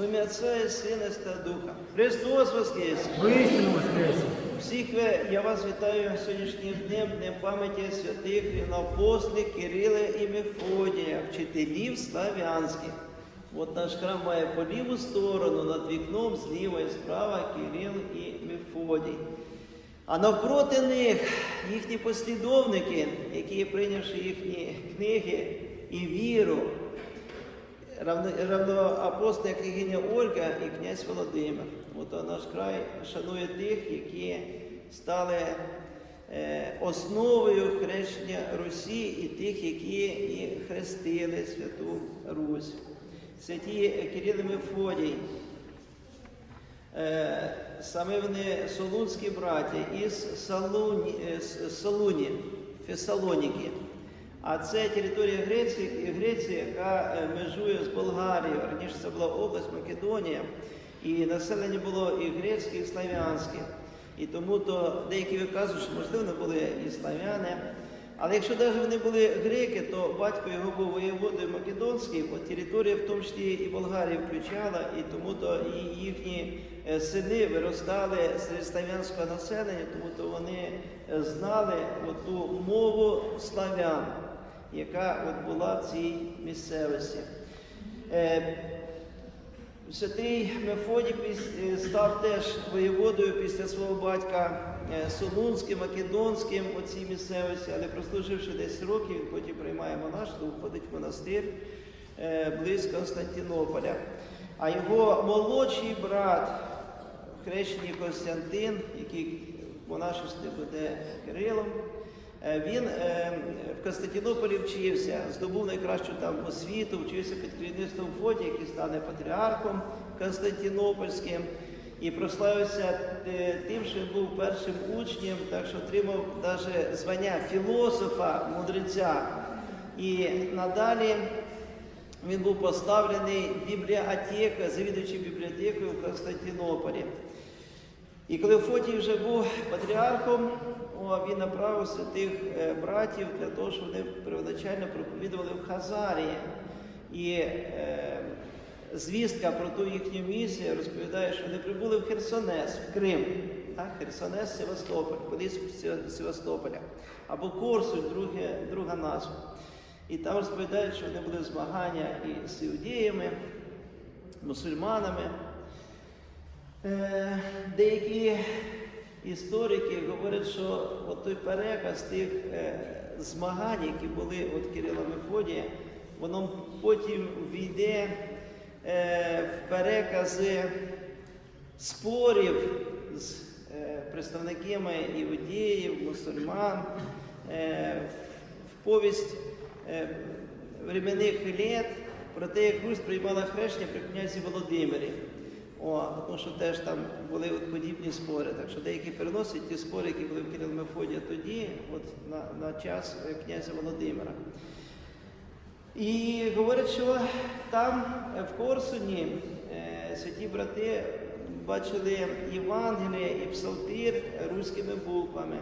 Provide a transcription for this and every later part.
В ім'я Отця і Сина Святого Духа. Христос Воскрес! Воістину воскресе! Всіх ви, я вас вітаю сьогоднішнім днем, днем пам'яті святих рівноапостолів Кирила і Мефодія, вчителів славянських. От наш храм має по ліву сторону, над вікном зліва і справа Кирил і Мефодій. А навпроти них їхні послідовники, які прийнявши їхні книги і віру, равноапостольна княгиня Ольга і князь Володимир. От наш край шанує тих, які стали е, основою хрещення Русі і тих, які і хрестили Святу Русь. Святі Кирил і Мефодій. Е, Саме вони солунські браття із Салуні, е, Фесалоніки. А це територія Греції, Греції, яка е, межує з Болгарією. Раніше це була область Македонія, і населення було і грецьке, і славянське. І тому то деякі виказують, що можливо були і славяни. Але якщо навіть вони були греки, то батько його був воєводою Македонський, бо територія в тому числі і Болгарія включала, і тому то і їхні е, сини виростали серед славянського населення, тому то вони е, знали ту мову славян, яка от була в цій місцевості. Е, Святий Мефодій е, став теж воєводою після свого батька е, Солунським, Македонським у цій місцевості, але прослуживши 10 років, він потім приймає монашство, входить в монастир близько Константинополя. А його молодший брат, хрещений Костянтин, який в монашестві буде Кирилом, Він е, в Константинополі вчився, здобув найкращу там освіту, вчився під керівництвом Фоті, який стане патріархом Константинопольським, і прославився е, тим, що він був першим учнем, так що отримав навіть звання філософа, мудреця. І надалі він був поставлений бібліотека, завідуючий бібліотекою в Константинополі. І коли Фотій вже був патріархом, о, він направив святих е, братів для того, щоб вони первоначально проповідували в Хазарії. І е, звістка про ту їхню місію розповідає, що вони прибули в Херсонес, в Крим. Так? Херсонес, Севастополь, колись Севастополя. Або Корсунь, друге, друга назва. І там розповідають, що вони були змагання і з іудеями, мусульманами. Е, Деякі історики говорять, що от той переказ тих е, змагань, які були от Кирила Мефодія, воно потім війде е, в перекази спорів з е, представниками іудеїв, мусульман, в- повість временних літ про те, як Русь приймала хрещення при князі Володимирі. О, тому що теж там були от подібні спори. Так що деякі переносять ті спори, які були в Кирил Мефодія тоді, от на, на час е, князя Володимира. І говорять, що там е, в Корсуні е, святі брати бачили Євангеліє і псалтир руськими буквами.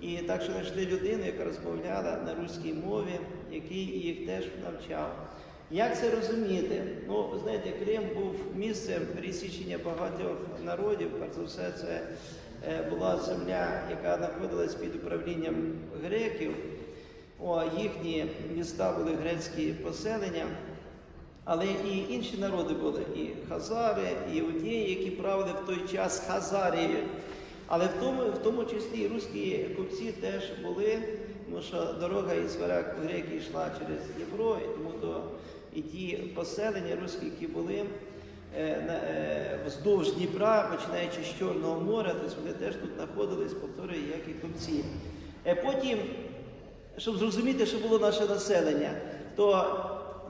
І так що знайшли людину, яка розмовляла на руській мові, який їх теж навчав. Як це розуміти? Ну, знаєте, Крим був місцем пересічення багатьох народів. Перш за все, це е, була земля, яка знаходилась під управлінням греків. О, їхні міста були грецькі поселення, але і інші народи були, і хазари, і іудеї, які правили в той час Хазарією. Але в тому, в тому числі і руські купці теж були, тому що дорога із Варяг в греки йшла через Дніпро, і тому то і ті поселення руські, які були е, е, вздовж Дніпра, починаючи з Чорного моря, тобто вони теж тут знаходились, повторюю, як і купці. Е, Потім щоб зрозуміти, що було наше населення, то,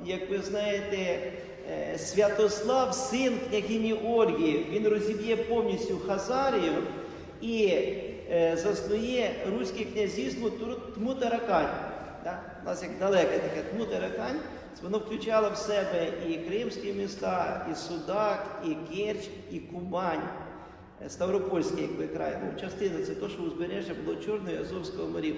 як ви знаєте, Святослав, син княгині Ольги, він розіб'є повністю Хазарію і заснує руське князівство Тмутаракань. У нас як далеке таке Тмутаракань, воно включало в себе і кримські міста, і Судак, і Керч, і Кубань. Ставропольський, якби край, ну, частина це то, що узбережжя було Чорного і Азовського морів.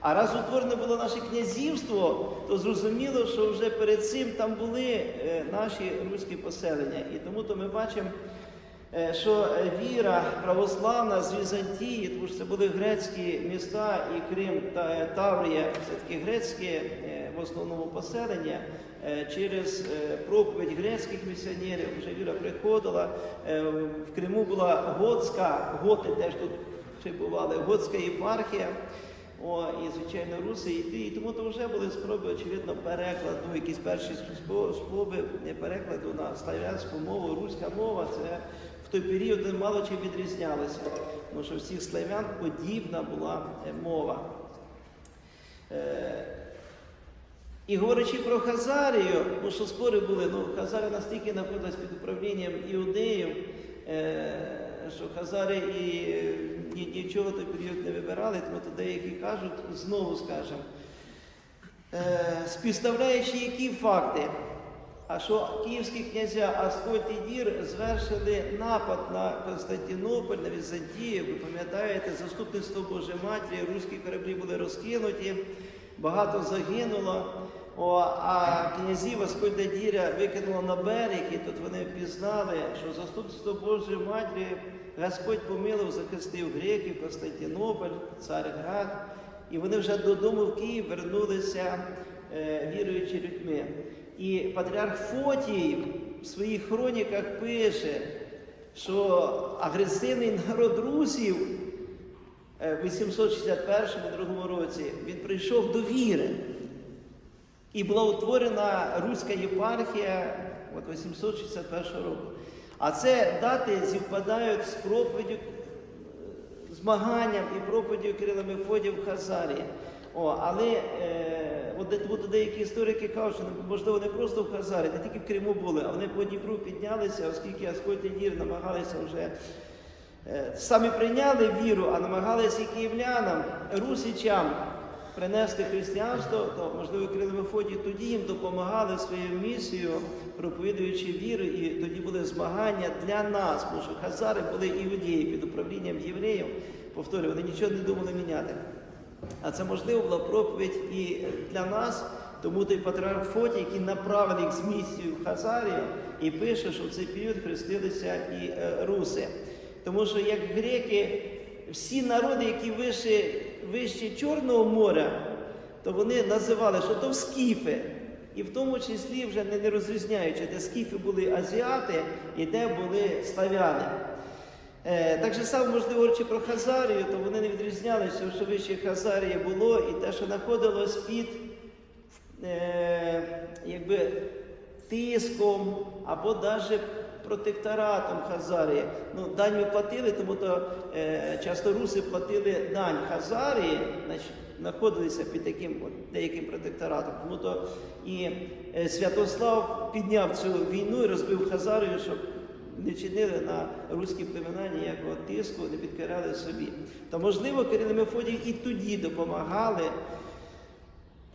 А раз утворене було наше князівство, то зрозуміло, що вже перед цим там були е, наші руські поселення. І тому то ми бачимо, е, що е, віра православна з Візантії, тому що це були грецькі міста і Крим та е, Таврія, все-таки грецькі е, в основному поселення. Е, Через е, проповідь грецьких місіонерів вже віра приходила. Е, В Криму була готська, готи теж тут ще бували, готська єпархія. О, і, звичайно, руси йти. І тому то вже були спроби, очевидно, перекладу, якісь перші спроби перекладу на славянську мову. Руська мова це в той період мало чим відрізнялося, тому що всіх славян подібна була е, мова. Е, і говорячи про Хазарію, тому що спори були, ну Хазарія настільки знаходилась під управлінням іудеїв, е, що Хазари і ні- нічого той період не вибирали, тому то деякі кажуть, знову скажемо, співставляючи які факти, а що київські князя Аскольд і Дір звершили напад на Константинополь, на Візантію, ви пам'ятаєте, заступництво Божої Матері, руські кораблі були розкинуті, багато загинуло. О, а князів Аскольда Діря викинуло на берег, і тут вони пізнали, що заступництво Божої Матері Господь помилував, захистив греків, Константинополь, Царград. І вони вже додому в Київ вернулися е, віруючи людьми. І патріарх Фотій в своїх хроніках пише, що агресивний народ русів е, в 861-2 році він прийшов до віри. І була утворена Руська єпархія от 861 року. А це дати зівпадають з проповіддю, е, змаганням і проповіддю Кирила Мефодія в Хазарії. О, але е, от, от деякі історики кажуть, що можливо не просто в Хазарі, не тільки в Криму були, а вони по Дніпру піднялися, оскільки Аскольд і Дір намагалися вже Е, Самі прийняли віру, а намагалися і київлянам, русичам принести християнство, то, можливо, Кирило Мефодій тоді їм допомагали своєю місією, проповідуючи віру, і тоді були змагання для нас, тому що хазари були іудеї під управлінням євреїв. Повторюю, вони нічого не думали міняти. А це можливо була проповідь і для нас, тому той патріарх Фотій, який направив їх з місією в Хазарію, і пише, що в цей період хрестилися і е, руси. Тому що як греки, всі народи, які вище, вище Чорного моря, то вони називали, що то скіфи. І в тому числі вже не розрізняючи, де скіфи були азіати і де були славяни. Е, так же само, можливо, говорячи про Хазарію, то вони не відрізнялися, що вище Хазарії було, і те, що знаходилось під е, якби, тиском або навіть протекторатом Хазарії. Ну, дань ми платили, тому то е, часто руси платили дань Хазарії, значить, знаходилися під таким от, деяким протекторатом. Тому то і е, Святослав підняв цю війну і розбив Хазарію, щоб не чинили на руські племена ніякого тиску, не підкарали собі. То, можливо, Кирило і Мефодій і тоді допомагали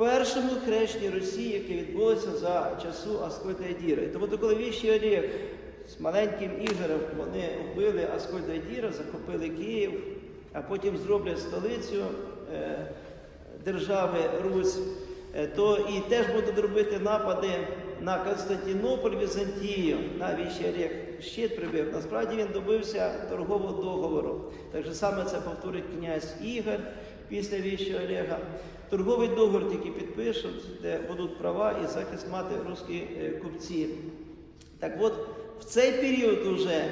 першому хрещенні Росії, яке відбулося за часу Аскольда і Діра. Тому то, коли Віщий Олег з маленьким Ігорем вони вбили Аскольда Діра, захопили Київ, а потім зроблять столицю е, держави Русь, е, то і теж будуть робити напади на Константинополь, Візантію, на Віщий Олег щит прибив. Насправді він добився торгового договору. Так же саме це повторить князь Ігор після Віщого Олега. Торговий договор тільки підпишуть, де будуть права і захист мати русські е, купці. Так от, в цей період уже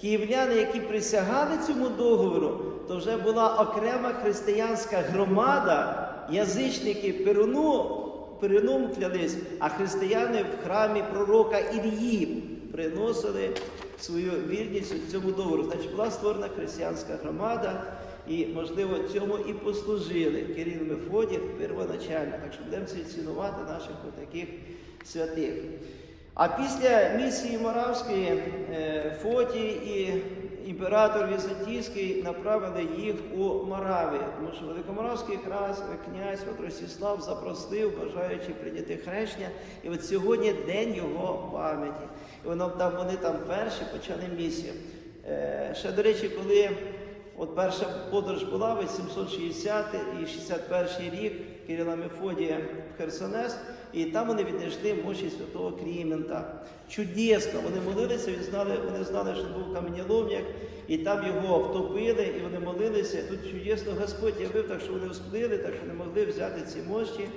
київляни, які присягали цьому договору, то вже була окрема християнська громада, язичники Перуну, Перуном клялись, а християни в храмі пророка Ілії приносили свою вірність цьому договору. Значить, була створена християнська громада, і, можливо, цьому і послужили Кирил Мефодів первоначально. Так що будемо цінувати наших таких святих. А після місії Моравської Фотії і імператор Візантійський направили їх у Моравію, тому що Великоморавський князь от Ростислав запросив, бажаючи прийняти хрещення. І от сьогодні день його пам'яті. І воно там, вони там перші почали місію. Е, ще, до речі, коли От перша подорож була 860 і 61 рік Кирила Мефодія в Херсонес, і там вони віднайшли мощі святого Клімента. Чудесно, вони молилися, він знали, вони знали, що був каменоломняк, і там його втопили, і вони молилися. Тут чудесно Господь явив, так що вони всплили, так що не могли взяти ці мощі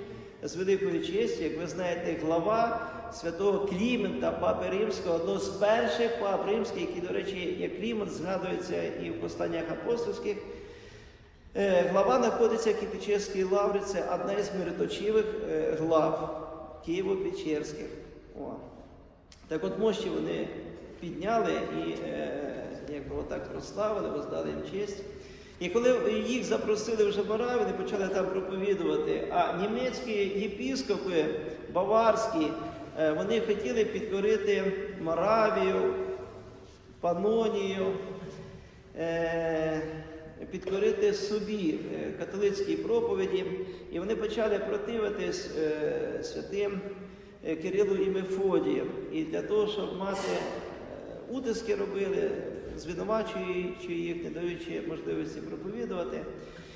з великою честю. Як ви знаєте, глава святого Клімента, папи Римського, одного з перших пап римських, які, до речі, як Клімент згадується і в посланнях апостольських. Е, Глава знаходиться в Кипічерській лаврі, це одна із мироточивих е, глав Києво-Печерських. Так от мощі вони підняли і е, якби отак прославили, воздали їм честь. І коли їх запросили вже в вони почали там проповідувати, а німецькі єпіскопи баварські, вони хотіли підкорити Моравію, Панонію, підкорити собі е, католицькій проповіді, і вони почали противитись е, святим е, Кирилу і Мефодію. І для того, щоб мати утиски робили, звинувачуючи їх, не даючи можливості проповідувати.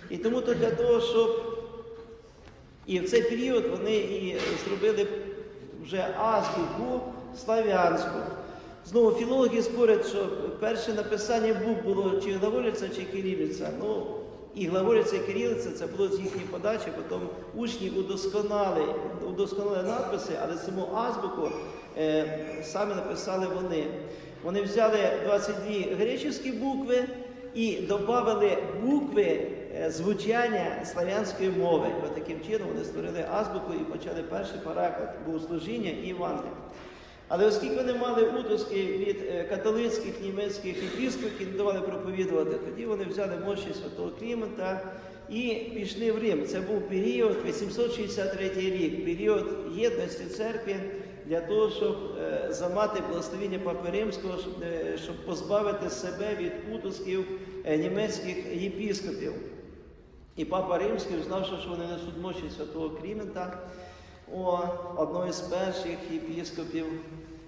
І тому то для того, щоб і в цей період вони і зробили вже азбуку слав'янську. Знову філологи спорять, що перше написання букв було чи глаголиця, чи кирилиця. Ну, і глаголиця, і кирилиця це було з їхньої подачі, потім учні удосконали, удосконали надписи, але саму азбуку е, самі написали вони. Вони взяли 22 греческі букви і додали букви е, звучання славянської мови. От таким чином вони створили азбуку і почали перший переклад богослужіння і Івангелія. Але оскільки вони мали утиски від е, католицьких німецьких єпіскопів, які не давали проповідувати, тоді вони взяли мощі святого Клімента і пішли в Рим. Це був період 863 рік, період єдності церкви для того, щоб е, замати благословіння Папи Римського, щоб, е, позбавити себе від утисків німецьких єпіскопів. І Папа Римський, знавши, що вони несуть мощі святого Клімента, о, одного із перших єпіскопів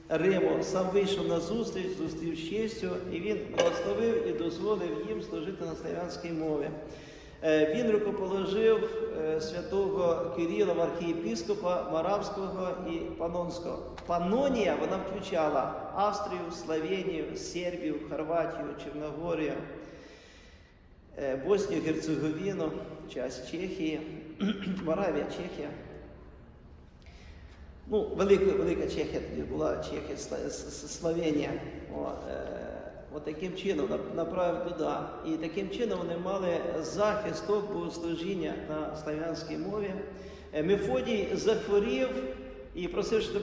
Риму сам вийшов на зустріч, зустрів з честю, і він благословив і дозволив їм служити на славянській мові. Е, Він рукоположив е, святого Кирила в архієпіскопа Моравського і Панонського. Панонія вона включала Австрію, Словенію, Сербію, Хорватію, Чорногорію, е, Боснію, Герцеговіну, часть Чехії, Моравія, Чехія. Ну, велика, велика Чехія тоді була, Чехія, Словенія. Е, от таким чином направив туди. І таким чином вони мали захист богослужіння на славянській мові. Е, Мефодій захворів і просив, що до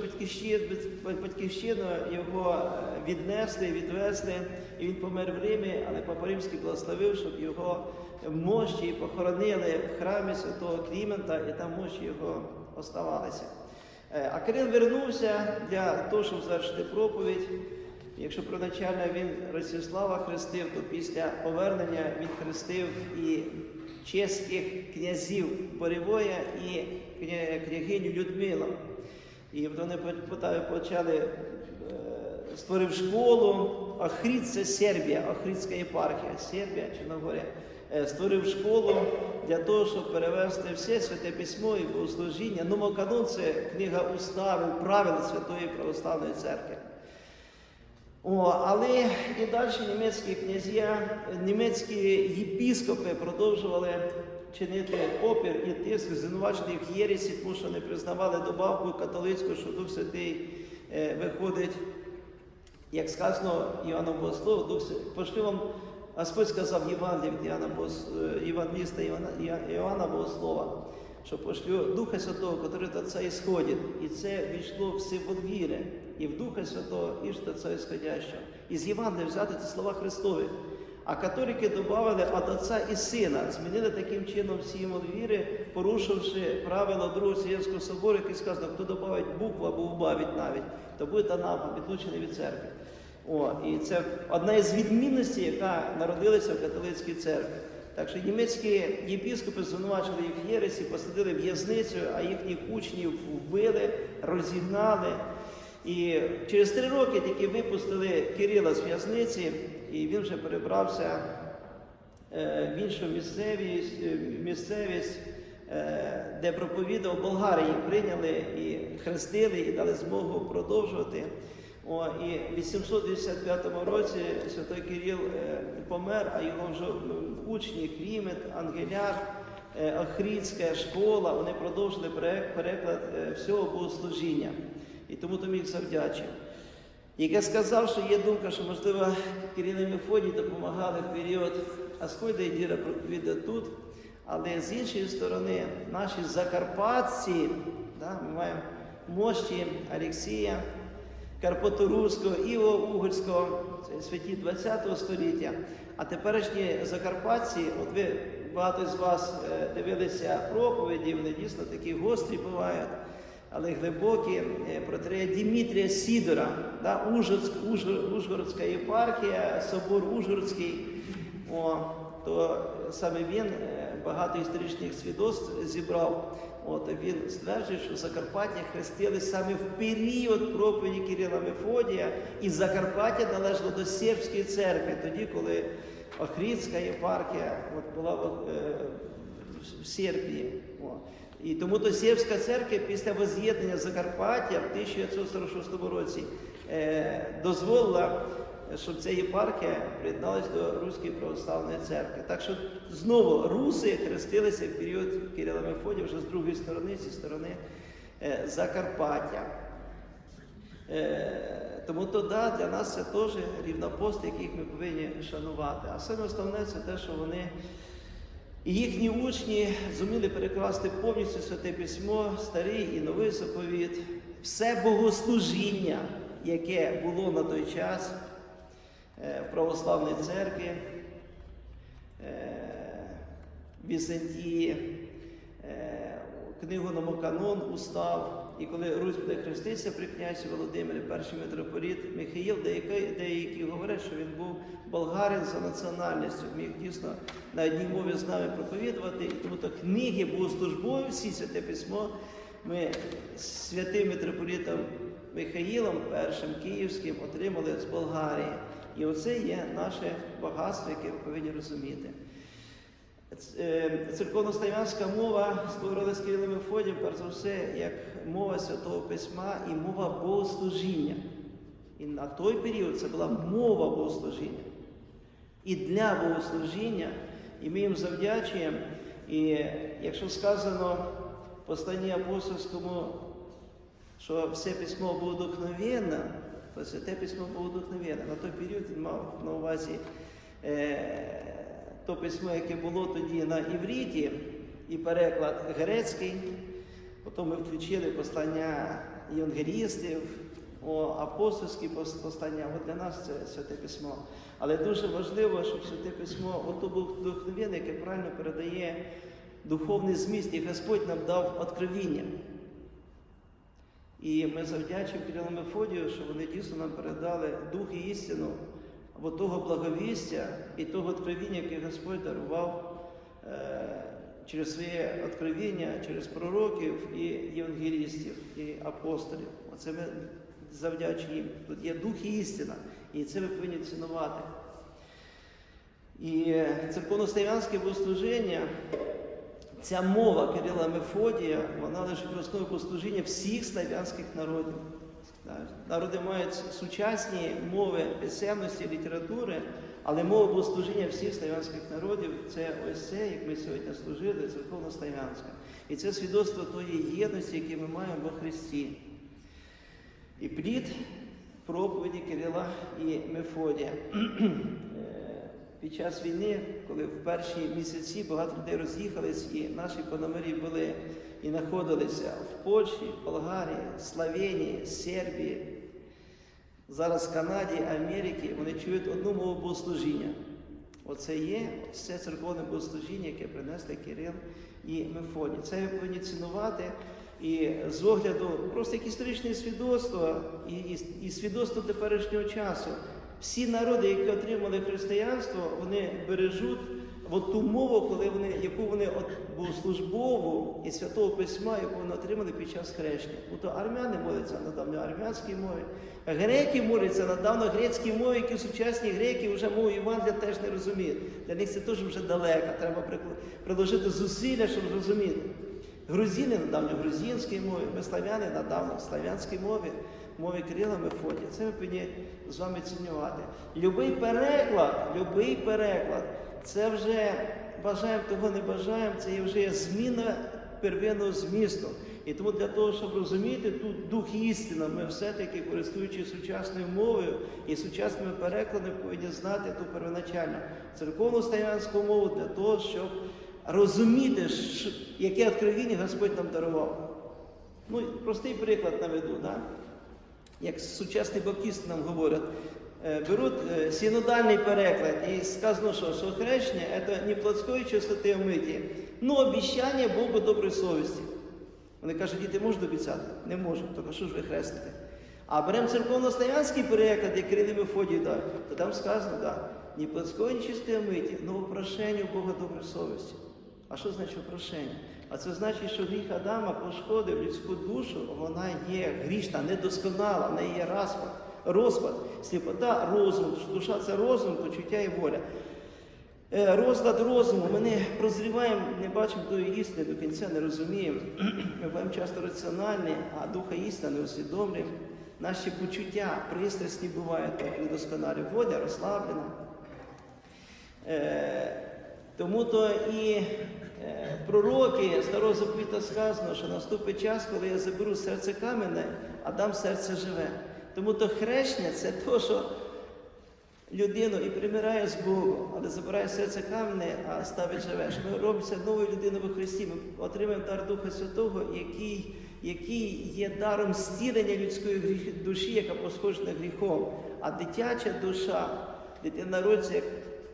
батьківщину його е, віднесли, відвезли, і він помер в Римі, але Папа Римський благословив, щоб його мощі похоронили в храмі святого Клімента, і там мощі його оставалися. Е, А Кирил вернувся для того, щоб завершити проповідь. Якщо первоначально він Ростислава хрестив, то після повернення він хрестив і чеських князів Боревоя і княгиню Людмилу. І вони по- по- почали е, створив школу. Охрід це Сербія, Охридська єпархія, Сербія, Чорногорія. Е, Створив школу для того, щоб перевести все святе письмо і богослужіння. Номоканон це книга уставів, правил Святої Православної Церкви. О, але і далі німецькі князя, німецькі єпіскопи продовжували чинити опір і тиск, звинувачити їх в єресі, тому що не признавали добавку католицьку, що Дух Святий е, виходить, як сказано Іоанном Богослову, Дух Святий. Пошли вам, Господь сказав Євангелії від Іоанна е, Євангеліста Іоанна, Богослова, що пошлю Духа Святого, який от Отца исходит. І це війшло в символ віри, і в Духа Святого, і ж Отца исходящого. Із Євангелія взяти ці слова Христові. А католики додали від Отця і Сина, змінили таким чином символ віри, порушивши правила Другого Вселенського собору, який сказано, хто додавить букву або вбавить навіть, то буде анафем, відлучений від церкви. О, і це одна із відмінностей, яка народилася в католицькій церкві. Так що німецькі єпіскопи звинувачили їх в єресі, посадили в'язницю, а їхніх учнів вбили, розігнали. І через три роки тільки випустили Кирила з в'язниці, і він вже перебрався е, в іншу місцевість, е, місцевість е, де проповідав Болгари, їх прийняли і хрестили, і дали змогу продовжувати. О, і в 885 році святой Кирил е, помер, а його вже учні Клімет, Ангеляр, е, Охрідська школа, вони продовжили пере- переклад е, всього богослужіння. І тому тому їх завдячив. Як я сказав, що є думка, що, можливо, Кирил і Мефодій допомагали в період Аскольда і Діра проповіда тут, але з іншої сторони, наші закарпатці, да, ми маємо мощі Алексія, Карпаторуського, Іво Угорського, святі 20 століття. А теперішні закарпатці, от ви багато з вас е, дивилися проповіді, вони дійсно такі гострі бувають, але глибокі. Е, Протерея Дімітрія Сідора, да, Ужгородськ, Ужгород, Ужгородська єпархія, собор Ужгородський. О, то саме він е, багато історичних свідоцтв зібрав. От він стверджує, що Закарпаття хрестили саме в період проповіді Кирила Мефодія, і Закарпаття належало до Сербської церкви, тоді, коли Охрідська єпархія от, була в, е, в Сербії. О. І тому то Сербська церква після воз'єднання Закарпаття в 1946 році е, дозволила щоб ця єпархія приєдналась до Руської православної церкви. Так що знову руси хрестилися в період Кирила Мефодія вже з другої сторони, зі сторони е, Закарпаття. Е, тому то да, для нас це теж рівнопост, яких ми повинні шанувати. А саме основне це те, що вони і їхні учні зуміли перекласти повністю святе письмо, старий і новий заповіт, все богослужіння, яке було на той час в православній церкві, е, Візантії, е, книгу Номоканон устав. І коли Русь буде хреститися при князі Володимирі, перший митрополіт Михаїл, деякі, деякі говорять, що він був болгарин за національністю, міг дійсно на одній мові з нами проповідувати. І тому то книги богослужбові, всі святе письмо, ми святим митрополітом Михаїлом, першим київським, отримали з Болгарії. І оце є наше багатство, яке ви повинні розуміти. Е, Церковнослав'янська мова створила з Кирилом Мефодієм, перш за все, як мова Святого Письма і мова богослужіння. І на той період це була мова богослужіння. І для богослужіння, і ми їм завдячуємо. І якщо сказано в посланні апостольському, що все письмо було вдохновенне, святе письмо було вдохновенне. На той період він мав на увазі. Е, то письмо, яке було тоді на івріті, і переклад грецький. Потім ми включили послання євангелістів, апостольські пос- послання. От для нас це святе письмо. Але дуже важливо, щоб святе письмо ото було вдохновенне, яке правильно передає духовний зміст, і Господь нам дав откровіння. І ми завдячуємо Кирилу Мефодію, що вони дійсно нам передали дух і істину або того благовістя і того откровіння, яке Господь дарував е, через своє откровіння, через пророків і євангелістів, і апостолів. Оце ми завдячуємо їм. Тут є дух і істина, і це ви повинні цінувати. І церковнослов'янське богослужіння, ця мова Кирила Мефодія, вона лежить в основі богослужіння всіх слав'янських народів. Народи мають сучасні мови писемності, літератури, але мова богослужіння всіх славянських народів це ось це, як ми сьогодні служили, церковно-славянська. І це свідоцтво тої єдності, яку ми маємо во Христі. І плід проповіді Кирила і Мефодія. Під час війни, коли в перші місяці багато людей роз'їхались, і наші пономарі були і знаходилися в Польщі, Болгарії, Словенії, Сербії, зараз Канаді, Америці, вони чують одну мову богослужіння. Оце є це церковне богослужіння, яке принесли Кирил і Мефодій. Це ви повинні цінувати. І з огляду просто як історичне свідоцтво і, і, і свідоцтво теперішнього часу. Всі народи, які отримали християнство, вони бережуть от ту мову, коли вони, яку вони от, богослужбову і святого письма, яку вони отримали під час хрещення. Бо то армяни моляться на давньоармянській мові, греки моляться на давньогрецькій мові, які сучасні греки вже мову Євангелія теж не розуміють. Для них це теж вже далеко. Треба приложити зусилля, щоб зрозуміти. Грузини на давньогрузинській мові, ми славяни на давньослав'янській мові, мові Кирила Мефодія. Це ми повинні з вами цінувати. Любий переклад, любий переклад, це вже бажаємо того, не бажаємо, це є вже зміна первинного змісту. І тому для того, щоб розуміти тут дух істини, ми все-таки, користуючись сучасною мовою і сучасними перекладами, повинні знати ту первоначальну церковну славянську мову для того, щоб розуміти, яке откровіння Господь нам дарував. Ну, простий приклад наведу, да? Як сучасні баптисти нам говорять, е, беруть е, синодальний переклад і сказано, що, хрещення це не плотської чистоти омиті, но обіцяння Богу доброї совісті. Вони кажуть, діти можуть обіцяти? Не можуть, то що ж ви хрестите? А беремо церковно-славянський переклад, як Кирил і Мефодій дав, то там сказано, да, ні плотської, ні чистої омиті, но прошенню Бога доброї совісті. А що значить прошення? А це значить, що гріх Адама пошкодив людську душу, вона є грішна, недосконала, в неї є розпад, розпад, сліпота, розум, душа це розум, почуття і воля. Е, Розлад розуму, ми не прозріваємо, не бачимо тої істини, до кінця не розуміємо. Ми буваємо часто раціональні, а духа істини не усвідомлюємо. Наші почуття, пристрасні бувають так недосконалі, воля розслаблена. Е, тому то і пророки старого заповіта сказано, що наступить час, коли я заберу серце камене, а дам серце живе. Тому то хрещення це то, що людину і примирає з Богом, але забирає серце камене, а ставить живе. Що Ми робимося новою людиною во Христі. Ми отримаємо дар Духа Святого, який, який є даром зцілення людської душі, яка пошкоджена гріхом. А дитяча душа, дитина народиться як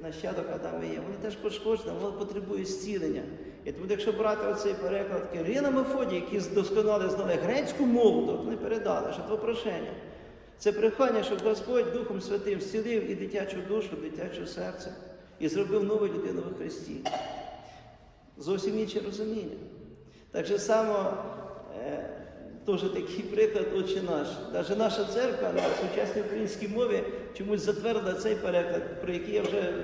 нащадок Адама і є, вона теж пошкоджена, вона потребує зцілення. І тому, якщо брати оцей переклад Кирила Мефодія, які досконало знали грецьку мову, то вони передали, що то прошення. Це прохання, щоб Господь Духом Святим зцілив і дитячу душу, і дитяче серце, і зробив нову людину в Христі. Зовсім інше розуміння. Так же само, е, теж такий приклад Отче наш. Навіть наша церква на сучасній українській мові чомусь затвердила цей переклад, про який я вже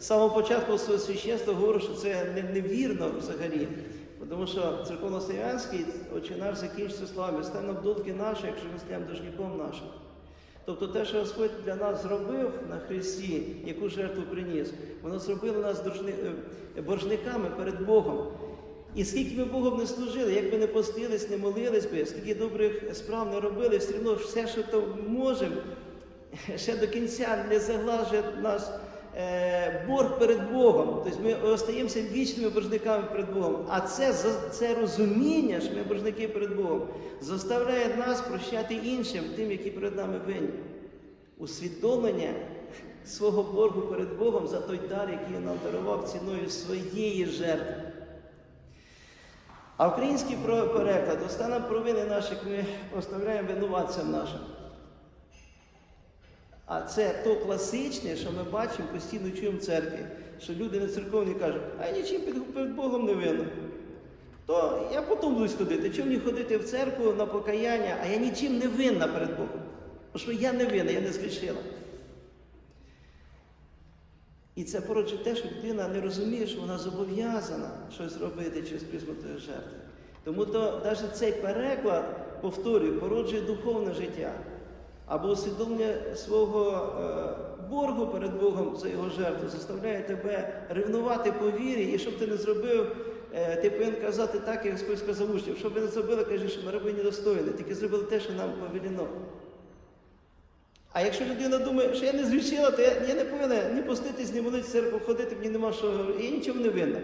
з самого початку свого священства говорю, що це не- невірно взагалі. Тому що церковнослов'янський Отче наш закінчиться словами, стане обдулки наші, якщо ми стаємо дожніком нашим. Тобто те, що Господь для нас зробив на Христі, яку жертву приніс, воно зробило нас е, боржниками перед Богом. І скільки ми Богом не служили, як би не постились, не молились би, скільки добрих справ не робили, все одно все, що то можемо, ще до кінця не заглажує нас е, борг перед Богом. Тобто ми остаємося вічними боржниками перед Богом. А це, це розуміння, що ми боржники перед Богом, заставляє нас прощати іншим, тим, які перед нами винні. Усвідомлення свого боргу перед Богом за той дар, який він нам дарував ціною своєї жертви. А український переклад остане провини наших ми оставляємо винуватцям нашим. А це то класичне, що ми бачимо, постійно чуємо в церкві, що люди на церковні кажуть, а я нічим перед Богом не винен. То я потім буду ходити. Чому мені ходити в церкву на покаяння, а я нічим не винна перед Богом? Тому що я не винна, я не згрішила. І це породжує те, що людина не розуміє, що вона зобов'язана щось робити через призму тої жертви. Тому то навіть цей переклад, повторюю, породжує духовне життя або усвідомлення свого е, боргу перед Богом за його жертву, заставляє тебе ревнувати по вірі, і щоб ти не зробив, е, ти повинен казати так, як Господь сказав учням, щоб ви не зробили, каже, що ми раби недостойні, тільки зробили те, що нам повелено. А якщо людина думає, що я не зрішила, то я, я не повинна ні поститись, ні молитися, церкву ходити, мені нема що, я нічого не винна.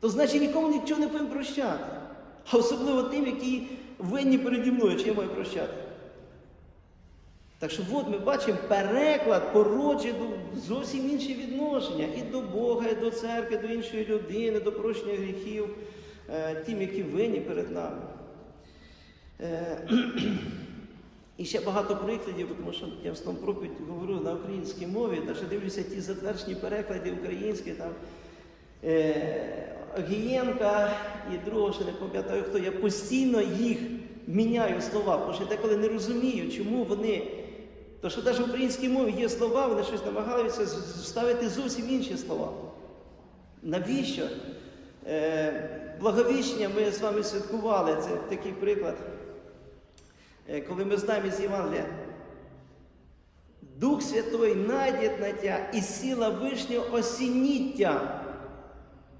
То значить нікому нічого не повинен прощати. А особливо тим, які винні переді мною, чи я маю прощати. Так що от ми бачимо, переклад породжує зовсім інші відношення і до Бога, і до церкви, до іншої людини, до прощення гріхів, е, тим, які винні перед нами. І ще багато прикладів, тому що я в основному проповідь говорю на українській мові, навіть дивлюся ті затверджені переклади українські, там е, Огієнка і другого, ще не пам'ятаю хто, я постійно їх міняю слова, тому що я деколи не розумію, чому вони. То що навіть в українській мові є слова, вони щось намагаються вставити зовсім інші слова. Навіщо? Е, благовіщення ми з вами святкували, це такий приклад. Е, коли ми знаємо з Євангелія, Дух Святой найдет на тя і сила вишнього осініття.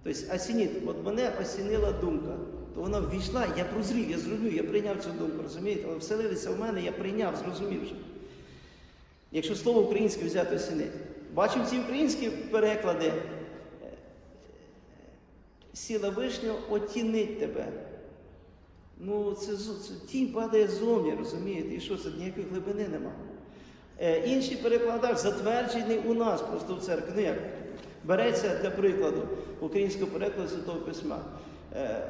Тобто осініть, от мене осінила думка. То вона ввійшла, я прозрів, я зрозумів, я прийняв цю думку, розумієте? Вона вселилася в мене, я прийняв, зрозумівши. Якщо слово українське взяти осінить. Бачимо ці українські переклади. Е, Сила вишнього отінить тебе. Ну, це, це тінь падає ззовні, розумієте? І що це ніякої глибини нема. Е, інший перекладач затверджений у нас просто в церкві. Ну як? Береться для прикладу українського перекладу Святого Письма. Е,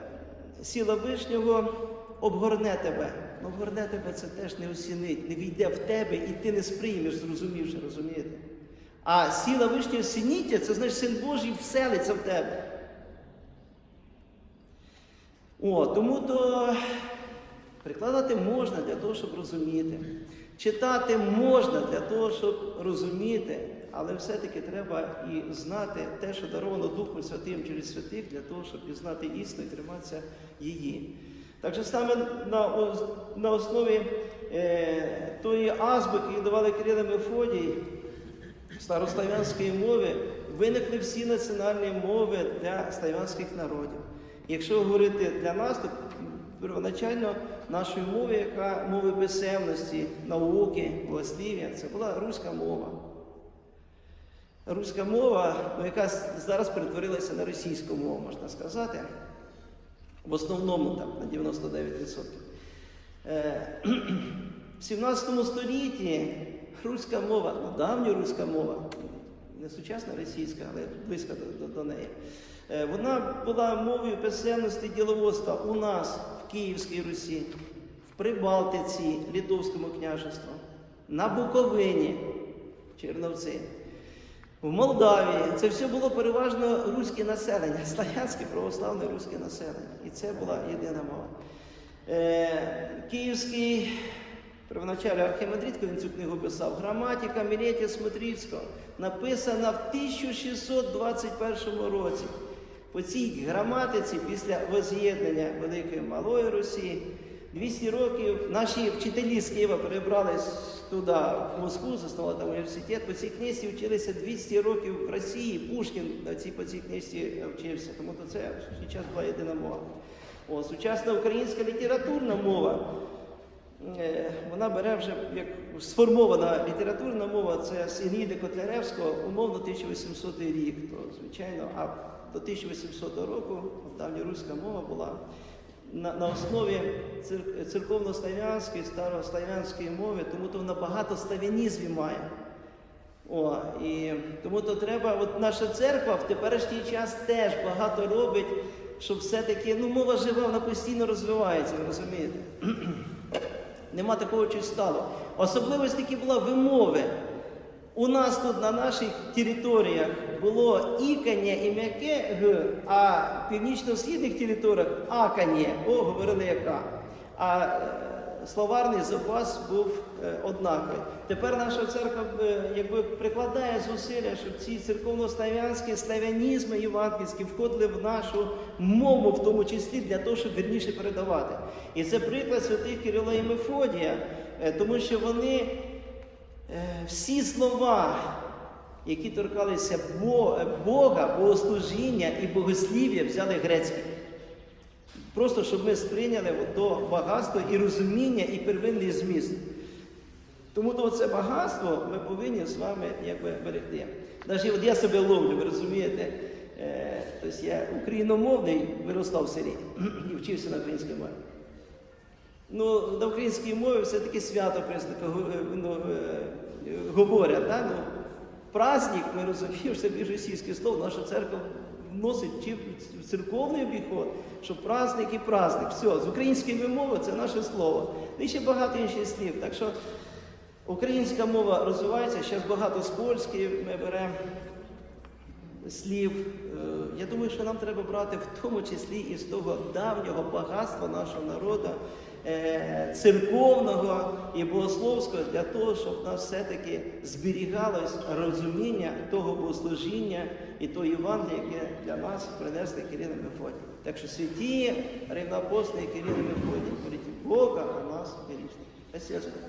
сила вишнього обгорне тебе. Ну, обгорне тебе це теж не осінить, не війде в тебе і ти не сприймеш, зрозумівши, розумієте? А сила вишнього сініття це значить син Божий вселиться в тебе. О, тому то прикладати можна для того, щоб розуміти. Читати можна для того, щоб розуміти, але все-таки треба і знати те, що даровано Духом Святим через святих, для того, щоб пізнати істину і триматися її. Так же саме на, на основі е, тої азбуки, яку давали Кирил і Мефодій, старослав'янської мови виникли всі національні мови для слав'янських народів. Якщо говорити для нас, то первоначально нашою мовою, яка мови писемності, науки, власлів'я, це була руська мова. Руська мова, ну, яка зараз перетворилася на російську мову, можна сказати. В основному там на 99%. Е, в 17 столітті руська мова, ну давня руська мова, не сучасна російська, але близька до, до, до неї. Е, Вона була мовою писемності діловодства у нас в Київській Русі, в Прибалтиці, Литовському княжестві, на Буковині, Черновці. В Молдавії це все було переважно руське населення, славянське православне руське населення. І це була єдина мова. Е, Київський первоначальний архімандрит, коли він цю книгу писав, граматика Мілетія Смотрицького, написана в 1621 році. По цій граматиці після воз'єднання Великої Малої Росії 200 років наші вчителі з Києва перебрались туди, в Москву, заснували там університет. По цій книжці вчилися 200 років в Росії. Пушкін на цій, по цій книжці вчився, тому то це час була єдина мова. О, сучасна українська літературна мова. Е, Вона бере вже як сформована літературна мова, це з Інгіди Котляревського, умовно 1800 рік. То, звичайно, а до 1800 року давньоруська мова була на, на основі цир- церковно-слав'янської, старослав'янської мови, тому то вона багато славянізмів має. О, і тому то треба, от наша церква в теперішній час теж багато робить, щоб все-таки, ну, мова жива, вона постійно розвивається, ви розумієте? Нема такого чогось стало. Особливість таки була вимови. У нас тут на наших територіях було ікання і м'яке г, а в північно-східних територіях акання, о, говорили яка. А е, словарний запас був е, однаковий. Тепер наша церква е, якби прикладає зусилля, щоб ці церковно-слав'янські славянізми євангельські входили в нашу мову, в тому числі для того, щоб вірніше передавати. І це приклад святих Кирила і Мефодія, тому що вони всі слова, які торкалися Бога, богослужіння і богослів'я, взяли грецьке. Просто щоб ми сприйняли то багатство і розуміння, і первинний зміст. Тому то це багатство ми повинні з вами якби берегти. Навіть от я себе ловлю, ви розумієте. Е, тобто я україномовний виростав в селі і вчився на українській мові. Ну, на українській мові все-таки свято признака ну, е, говорять. Да? Ну, праздник, ми розуміємо, що це більш російське слово, наша церква вносить чи в церковний обіход, що праздник і праздник. Все, з української мови це наше слово. І ще багато інших слів. Так що українська мова розвивається, зараз багато з польської ми беремо слів. е, я думаю, що нам треба брати в тому числі із того давнього багатства нашого народу, е, церковного і богословського, для того, щоб в нас все-таки зберігалось розуміння того богослужіння і того Євангелія, яке для нас принесли Кирило і Мефодій. Так що святі рівнопосні Кирило і Мефодій, говорить Бога, а нас грішних. Спасибо.